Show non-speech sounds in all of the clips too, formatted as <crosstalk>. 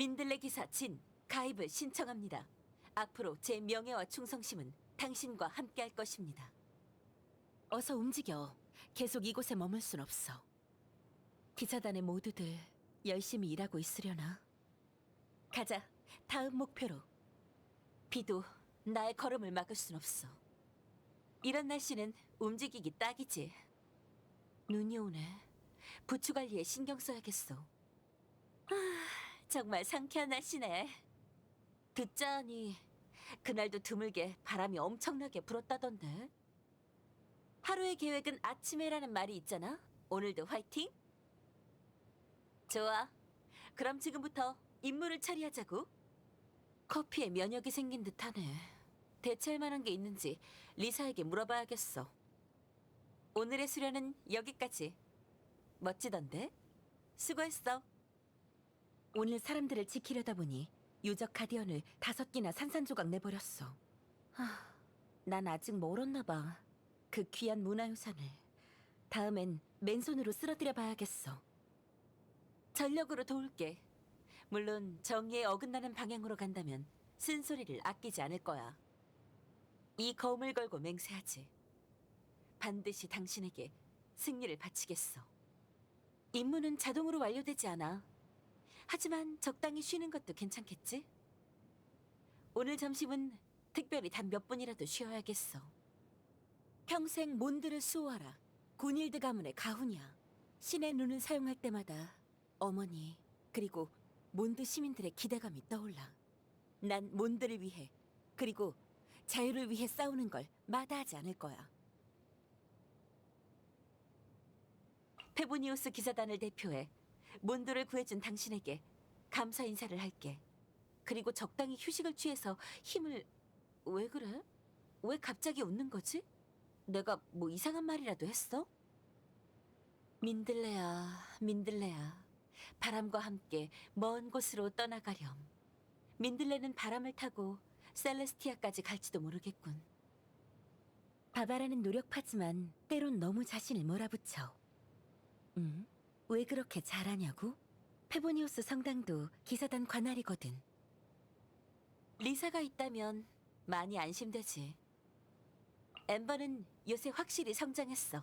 민들레 기사 진 가입을 신청합니다. 앞으로 제 명예와 충성심은 당신과 함께할 것입니다. 어서 움직여. 계속 이곳에 머물 순 없어. 기사단의 모두들 열심히 일하고 있으려나? 가자. 다음 목표로. 비도 나의 걸음을 막을 순 없어. 이런 날씨는 움직이기 딱이지. 눈이 오네. 부추 관리에 신경 써야겠어. 아, 정말 상쾌한 날씨네. 듣자하니 그날도 드물게 바람이 엄청나게 불었다던데. 하루의 계획은 아침에라는 말이 있잖아. 오늘도 화이팅? 좋아. 그럼 지금부터 임무를 처리하자고. 커피에 면역이 생긴 듯하네. 대체할 만한 게 있는지 리사에게 물어봐야겠어. 오늘의 수련은 여기까지. 멋지던데? 수고했어. 오늘 사람들을 지키려다 보니 유적 가디언을 다섯 개나 산산조각 내버렸어. 하, 난 아직 멀었나 봐. 그 귀한 문화유산을. 다음엔 맨손으로 쓰러뜨려 봐야겠어. 전력으로 도울게. 물론 정의에 어긋나는 방향으로 간다면 쓴소리를 아끼지 않을 거야. 이 검을 걸고 맹세하지. 반드시 당신에게 승리를 바치겠어. 임무는 자동으로 완료되지 않아. 하지만 적당히 쉬는 것도 괜찮겠지? 오늘 점심은 특별히 단 몇 분이라도 쉬어야겠어. 평생 몬드를 수호하라. 군일드 가문의 가훈이야. 신의 눈을 사용할 때마다 어머니 그리고 몬드 시민들의 기대감이 떠올라. 난 몬드를 위해 그리고 자유를 위해 싸우는 걸 마다하지 않을 거야. 페보니우스 기사단을 대표해 몬드를 구해준 당신에게 감사 인사를 할게. 그리고 적당히 휴식을 취해서 힘을 왜 그래? 왜 갑자기 웃는 거지? 내가 뭐 이상한 말이라도 했어? 민들레야, 민들레야. 바람과 함께 먼 곳으로 떠나가렴. 민들레는 바람을 타고 셀레스티아까지 갈지도 모르겠군. 바바라는 노력하지만 때론 너무 자신을 몰아붙여. 응? 왜 그렇게 잘하냐고? 페보니우스 성당도 기사단 관할이거든. 리사가 있다면 많이 안심되지. 엠버는 요새 확실히 성장했어.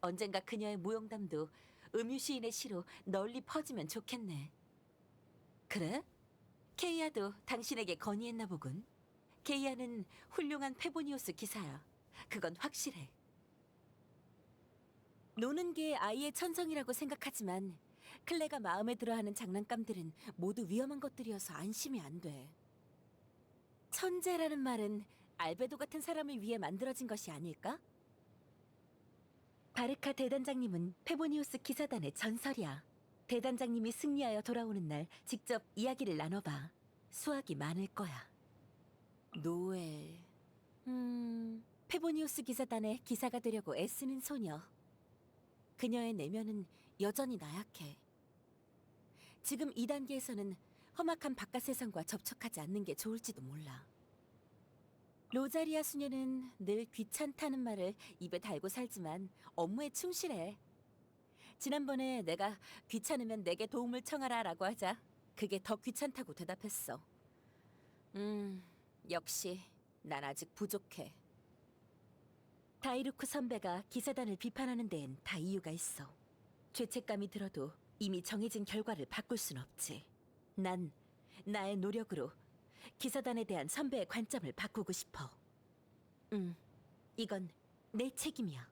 언젠가 그녀의 무용담도 음유 시인의 시로 널리 퍼지면 좋겠네. 그래? 케이아도 당신에게 건의했나 보군. 케이아는 훌륭한 페보니우스 기사야. 그건 확실해. 노는 게 아이의 천성이라고 생각하지만 클레가 마음에 들어하는 장난감들은 모두 위험한 것들이어서 안심이 안 돼. 천재라는 말은 알베도 같은 사람을 위해 만들어진 것이 아닐까? 바르카 대단장님은 페보니우스 기사단의 전설이야. 대단장님이 승리하여 돌아오는 날 직접 이야기를 나눠봐. 수학이 많을 거야. 노엘. 음, 페보니우스 기사단의 기사가 되려고 애쓰는 소녀. 그녀의 내면은 여전히 나약해. 지금 이 단계에서는 험악한 바깥 세상과 접촉하지 않는 게 좋을지도 몰라. 로자리아 수녀는 늘 귀찮다는 말을 입에 달고 살지만 업무에 충실해. 지난번에 내가 귀찮으면 내게 도움을 청하라 라고 하자 그게 더 귀찮다고 대답했어. 음, 역시 난 아직 부족해. 다이루크 선배가 기사단을 비판하는 데엔 다 이유가 있어. 죄책감이 들어도 이미 정해진 결과를 바꿀 순 없지. 난 나의 노력으로 기사단에 대한 선배의 관점을 바꾸고 싶어. 음, 이건 내 책임이야.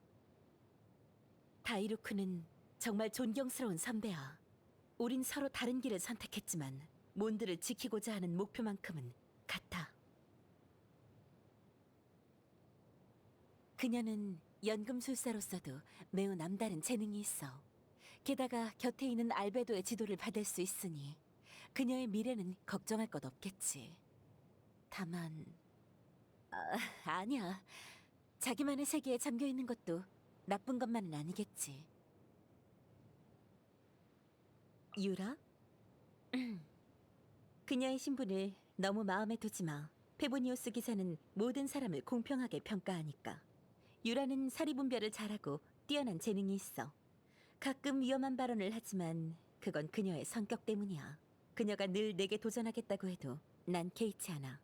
다이루크는 정말 존경스러운 선배야. 우린 서로 다른 길을 선택했지만 몬드를 지키고자 하는 목표만큼은 같아. 그녀는 연금술사로서도 매우 남다른 재능이 있어. 게다가 곁에 있는 알베도의 지도를 받을 수 있으니 그녀의 미래는 걱정할 것 없겠지. 다만, 아, 아니야. 자기만의 세계에 잠겨 있는 것도 나쁜 것만은 아니겠지. 유라? <clears throat> 그녀의 신분을 너무 마음에 두지 마. 페보니오스 기사는 모든 사람을 공평하게 평가하니까. 유라는 사리분별을 잘하고 뛰어난 재능이 있어. 가끔 위험한 발언을 하지만 그건 그녀의 성격 때문이야. 그녀가 늘 내게 도전하겠다고 해도 난 개의치 않아.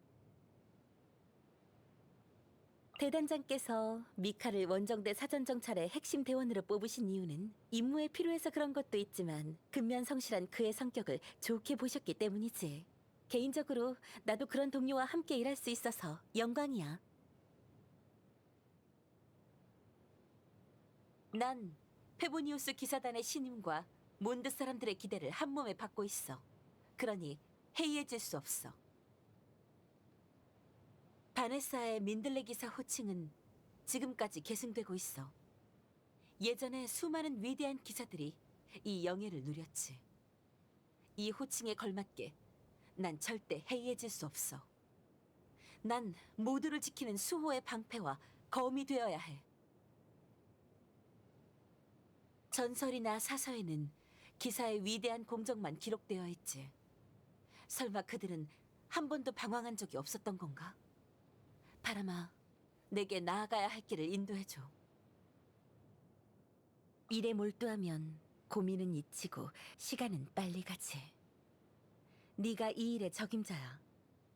대단장께서 미카를 원정대 사전정찰의 핵심 대원으로 뽑으신 이유는 임무에 필요해서 그런 것도 있지만 근면 성실한 그의 성격을 좋게 보셨기 때문이지. 개인적으로 나도 그런 동료와 함께 일할 수 있어서 영광이야. 난 페보니우스 기사단의 신임과 몬드 사람들의 기대를 한 몸에 받고 있어. 그러니 해이해질 수 없어. 바네사의 민들레 기사 호칭은 지금까지 계승되고 있어. 예전에 수많은 위대한 기사들이 이 영예를 누렸지. 이 호칭에 걸맞게 난 절대 해이해질 수 없어. 난 모두를 지키는 수호의 방패와 검이 되어야 해. 전설이나 사서에는 기사의 위대한 공적만 기록되어 있지. 설마 그들은 한 번도 방황한 적이 없었던 건가? 바람아, 내게 나아가야 할 길을 인도해줘. 일에 몰두하면 고민은 잊히고 시간은 빨리 가지. 네가 이 일의 적임자야.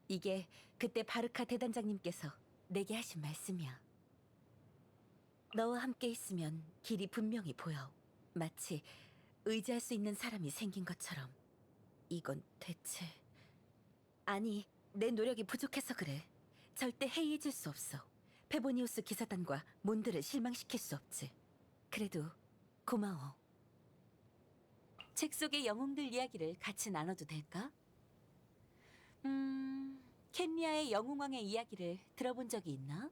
이게 그때 바르카 대단장님께서 내게 하신 말씀이야. 너와 함께 있으면 길이 분명히 보여. 마치 의지할 수 있는 사람이 생긴 것처럼. 이건 대체... 아니, 내 노력이 부족해서 그래. 절대 해이해질 수 없어. 페보니우스 기사단과 몬드를 실망시킬 수 없지. 그래도 고마워. 책 속의 영웅들 이야기를 같이 나눠도 될까? 음, 켄리아의 영웅왕의 이야기를 들어본 적이 있나?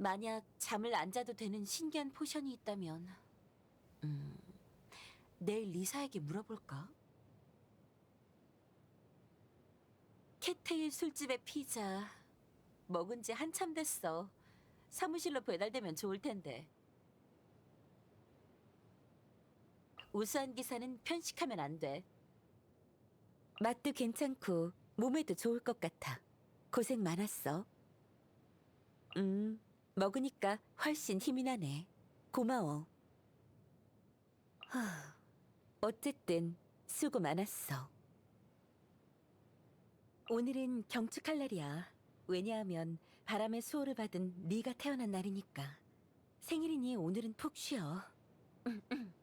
만약 잠을 안 자도 되는 신기한 포션이 있다면, 음, 내일 리사에게 물어볼까? 캣테일 술집의 피자 먹은 지 한참 됐어. 사무실로 배달되면 좋을 텐데. 우수한 기사는 편식하면 안 돼. 맛도 괜찮고 몸에도 좋을 것 같아. 고생 많았어. 음, 먹으니까 훨씬 힘이 나네. 고마워. 하, 어쨌든 수고 많았어. 오늘은 경축할 날이야. 왜냐하면 바람의 수호를 받은 네가 태어난 날이니까. 생일이니 오늘은 푹 쉬어. <laughs>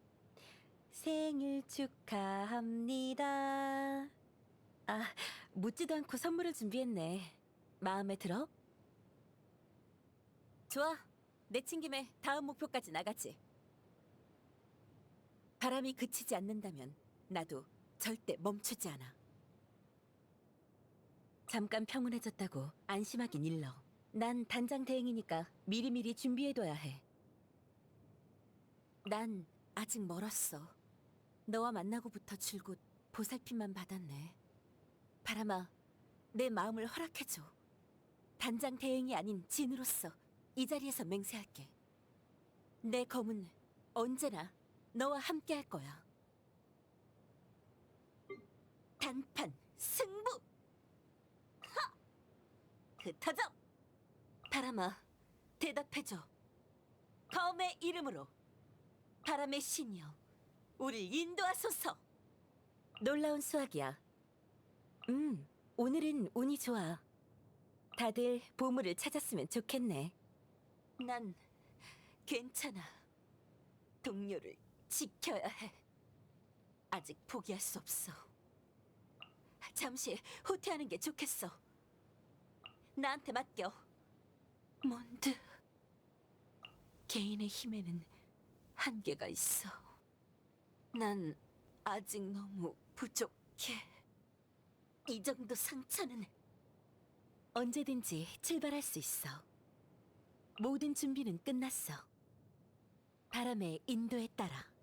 생일 축하합니다. 아, 묻지도 않고 선물을 준비했네. 마음에 들어? 좋아. 내친 김에 다음 목표까지 나가지. 바람이 그치지 않는다면 나도 절대 멈추지 않아. 잠깐 평온해졌다고 안심하긴 일러. 난 단장 대행이니까 미리미리 준비해둬야 해. 난 아직 멀었어. 너와 만나고부터 줄곧 보살핌만 받았네. 바람아, 내 마음을 허락해줘. 단장 대행이 아닌 진으로서 이 자리에서 맹세할게. 내 검은 언제나 너와 함께 할 거야. 단판 승부! 흩어져! 바람아, 대답해줘. 검의 이름으로 바람의 신이여, 우릴 인도하소서. 놀라운 수학이야. 음, 오늘은 운이 좋아. 다들 보물을 찾았으면 좋겠네. 난 괜찮아. 동료를 지켜야 해. 아직 포기할 수 없어. 잠시 후퇴하는 게 좋겠어. 나한테 맡겨. 몬드. 개인의 힘에는 한계가 있어. 난 아직 너무 부족해. 이 정도 상처는 언제든지 출발할 수 있어. 모든 준비는 끝났어. 바람의 인도에 따라.